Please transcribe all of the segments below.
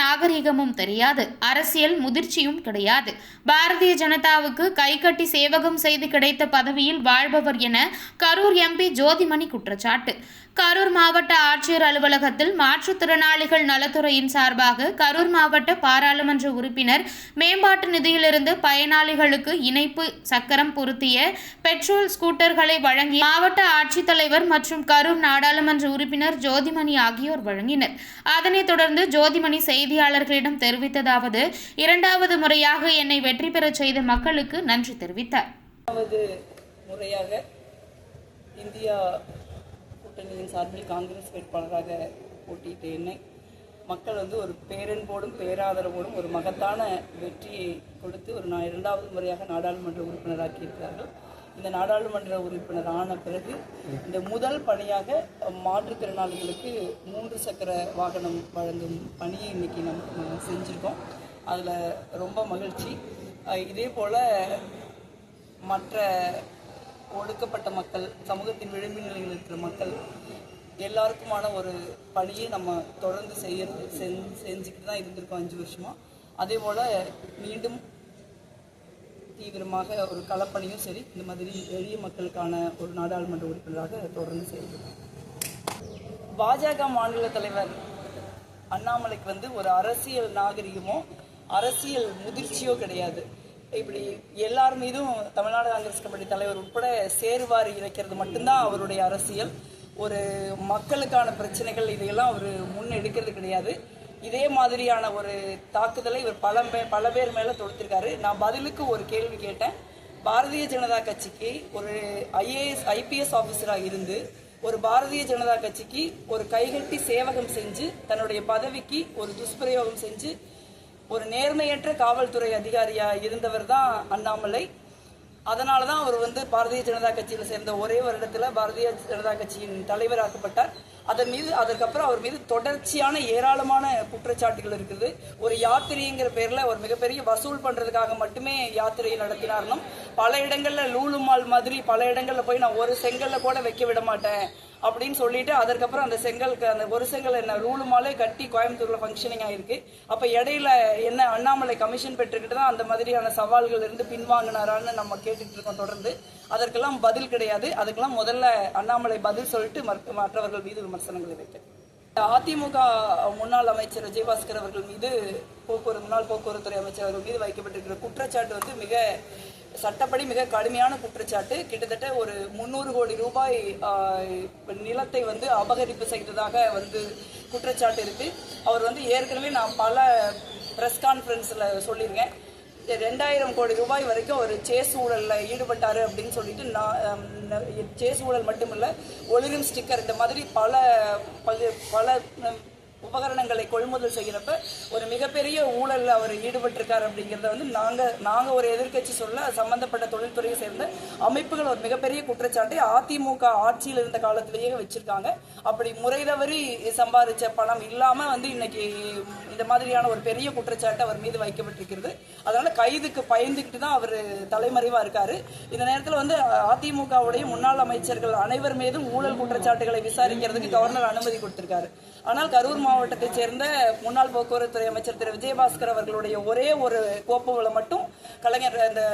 நாகரிகமும் தெரியாது. அரசியல் முதிர்ச்சியும் கிடையாது. பாரதிய ஜனதாவுக்கு கைகட்டி சேவகம் செய்து கிடைத்த பதவியில் வாழ்பவர் என கரூர் எம்பி ஜோதிமணி குற்றச்சாட்டு. கரூர் மாவட்ட ஆட்சியர் அலுவலகத்தில் மாற்றுத்திறனாளிகள் நலத்துறையின் சார்பாக கரூர் மாவட்ட பாராளுமன்ற உறுப்பினர் மேம்பாட்டு நிதியிலிருந்து பயனாளிகளுக்கு இணைப்பு சக்கரம் பொருத்திய பெட்ரோல் ஸ்கூட்டர்களை வழங்கி மாவட்ட ஆட்சித்தலைவர் மற்றும் கரூர் நாடாளுமன்ற உறுப்பினர் ஜோதிமணி ஆகியோர் வழங்கினர். அதனைத் தொடர்ந்து ஜோதிமணி செய்தியாளர்களிடம் தெரிவித்ததாவது இரண்டாவது முறையாக என்னை வெற்றி பெறச் செய்த மக்களுக்கு நன்றி தெரிவித்தார். முறையாக இந்தியா கூட்டணியின் சார்பில் காங்கிரஸ் வேட்பாளராக போட்டியிட்ட என்னை மக்கள் வந்து ஒரு பேரன்போடும் பேராதரவோடும் ஒரு மகத்தான வெற்றியை கொடுத்து ஒரு நான் இரண்டாவது முறையாக நாடாளுமன்ற உறுப்பினராக்கியிருக்கிறார்கள். இந்த நாடாளுமன்ற உறுப்பினர் ஆன பிறகு இந்த முதல் பணியாக மாற்றுத்திறனாளிகளுக்கு மூன்று சக்கர வாகனம் வழங்கும் பணியை இன்னைக்கு நம்ம செஞ்சுருக்கோம். அதில் ரொம்ப மகிழ்ச்சி. இதே போல் மற்ற ஒடுக்கப்பட்ட மக்கள் சமூகத்தின் விளிம்பு நிலையில் இருக்கிற மக்கள் எல்லாருக்குமான ஒரு பணியை நம்ம தொடர்ந்து செய்ய செஞ்சு செஞ்சுக்கிட்டு தான் இருந்திருக்கோம் அஞ்சு வருஷமாக அதே போல் மீண்டும் தீவிரமாக ஒரு களப்பணியும் சரி இந்த மாதிரி எளிய மக்களுக்கான ஒரு நாடாளுமன்ற உறுப்பினராக தொடர்ந்து செய்கிறோம் பாஜக மாநில தலைவர் அண்ணாமலைக்கு வந்து ஒரு அரசியல் நாகரிகமோ அரசியல் முதிர்ச்சியோ கிடையாது. இப்படி எல்லார் மீதும் தமிழ்நாடு காங்கிரஸ் கமிட்டி தலைவர் உட்பட சேருவாரி இழைக்கிறது மட்டும்தான் அவருடைய அரசியல். ஒரு மக்களுக்கான பிரச்சனைகள் இதையெல்லாம் அவர் முன்னெடுக்கிறது கிடையாது. இதே மாதிரியான ஒரு தாக்குதலை இவர் பல பே பல பேர் மேலே தொடுத்திருக்காரு. நான் பதிலுக்கு ஒரு கேள்வி கேட்டேன். பாரதிய ஜனதா கட்சிக்கு ஒரு ஐஏஎஸ் ஐபிஎஸ் ஆஃபீஸராக இருந்து ஒரு பாரதிய ஜனதா கட்சிக்கு ஒரு கைகட்டி சேவகம் செஞ்சு தன்னுடைய பதவிக்கு ஒரு துஷ்பிரயோகம் செஞ்சு ஒரு நேர்மையற்ற காவல்துறை அதிகாரியாக இருந்தவர் தான் அண்ணாமலை. அதனால தான் அவர் வந்து பாரதிய ஜனதா கட்சியில் சேர்ந்த ஒரே வருடத்தில் பாரதிய ஜனதா கட்சியின் தலைவராக்கப்பட்டார். அதன் மீது அதற்கப்புறம் அவர் மீது தொடர்ச்சியான ஏராளமான குற்றச்சாட்டுகள் இருக்குது. ஒரு யாத்திரைங்கிற பேரில் ஒரு மிகப்பெரிய வசூல் பண்ணுறதுக்காக மட்டுமே யாத்திரையை நடத்தினார்னும் பல இடங்களில் லூலுமால் மாதிரி பல இடங்களில் போய் நான் ஒரு செங்கல்ல கூட வைக்க விட மாட்டேன் அப்படின்னு சொல்லிட்டு அதற்கப்புறம் அந்த செங்கலுக்கு அந்த ஒரு செங்கல் என்ன ரூலுமாலே கட்டி கோயம்புத்தூர்ல ஃபங்க்ஷனிங் ஆயிருக்கு. அப்ப இடையில என்ன அண்ணாமலை கமிஷன் பெற்றுக்கிட்டு தான் அந்த மாதிரியான சவால்கள் இருந்து பின்வாங்கினாரான்னு நம்ம கேட்டுட்டு இருக்கோம் தொடர்ந்து. அதற்கெல்லாம் பதில் கிடையாது. அதுக்கெல்லாம் முதல்ல அண்ணாமலை பதில் சொல்லிட்டு மற்ற- மற்றவர்கள் மீது விமர்சனங்களை வைக்க அதிமுக முன்னாள் அமைச்சர் விஜயபாஸ்கர் அவர்கள் மீது போக்குவரத்து முன்னாள் போக்குவரத்துறை அமைச்சர் அவர்கள் மீது வைக்கப்பட்டிருக்கிற குற்றச்சாட்டு வந்து மிக சட்டப்படி மிக கடுமையான குற்றச்சாட்டு. கிட்டத்தட்ட ஒரு முந்நூறு கோடி ரூபாய் நிலத்தை வந்து அபகரிப்பு செய்ததாக வந்து குற்றச்சாட்டு இருக்கு. அவர் வந்து ஏற்கனவே நான் பல ப்ரெஸ் கான்ஃபரன்ஸில் சொல்லியிருக்கேன். ரெண்டாயிரம் கோடி ரூபாய் வரைக்கும் ஒரு சேஸ் ஊழலில் ஈடுபட்டார் அப்படின்னு சொல்லிட்டு நான் சேஸ் ஊழல் மட்டுமில்லை ஒளிரும் ஸ்டிக்கர் இந்த மாதிரி பல பல- பல உபகரணங்களை கொள்முதல் செய்கிறப்ப ஒரு மிகப்பெரிய ஊழலில் அவர் ஈடுபட்டிருக்கார் அப்படிங்கிறத வந்து நாங்கள் நாங்கள் ஒரு எதிர்க்கட்சி சொல்ல சம்மந்தப்பட்ட தொழில்துறையை சேர்ந்த அமைப்புகள் ஒரு மிகப்பெரிய குற்றச்சாட்டை அதிமுக ஆட்சியில் இருந்த காலத்திலேயே வச்சுருக்காங்க. அப்படி முறை தவறி சம்பாதிச்ச பணம் இல்லாமல் வந்து இன்னைக்கு இந்த மாதிரியான ஒரு பெரிய குற்றச்சாட்டு அவர் மீது வைக்கப்பட்டிருக்கிறது. அதனால் கைதுக்கு பயந்துக்கிட்டு தான் அவர் தலைமறைவாக இருக்கார். இந்த நேரத்தில் வந்து அதிமுகவுடைய முன்னாள் அமைச்சர்கள் அனைவர் மீதும் ஊழல் குற்றச்சாட்டுகளை விசாரிக்கிறதுக்கு கவர்னர் அனுமதி கொடுத்திருக்காரு. ஆனால் கரூர் மாவட்டத்தைச் சேர்ந்த முன்னாள் போக்குவரத்துறை அமைச்சர் திரு. விஜயபாஸ்கர் அவர்களுடைய ஒரே ஒரு கோப்புகளை மட்டும் கலைஞர் அந்த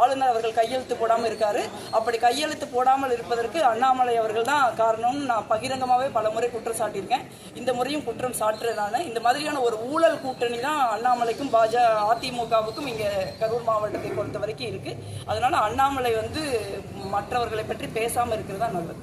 ஆளுநர் அவர்கள் கையெழுத்து போடாமல் இருக்காரு. அப்படி கையெழுத்து போடாமல் இருப்பதற்கு அண்ணாமலை அவர்கள் தான் காரணம்னு நான் பகிரங்கமாகவே பல முறை குற்றம் சாட்டியிருக்கேன். இந்த முறையும் குற்றம் சாட்டுறேன் நான். இந்த மாதிரியான ஒரு ஊழல் கூட்டணி தான் அண்ணாமலைக்கும் பாஜ அதிமுகவுக்கும் இங்கே கரூர் மாவட்டத்தை பொறுத்த வரைக்கும் இருக்குது அதனால் அண்ணாமலை வந்து மற்றவர்களை பற்றி பேசாமல் இருக்கிறது தான் நல்லது.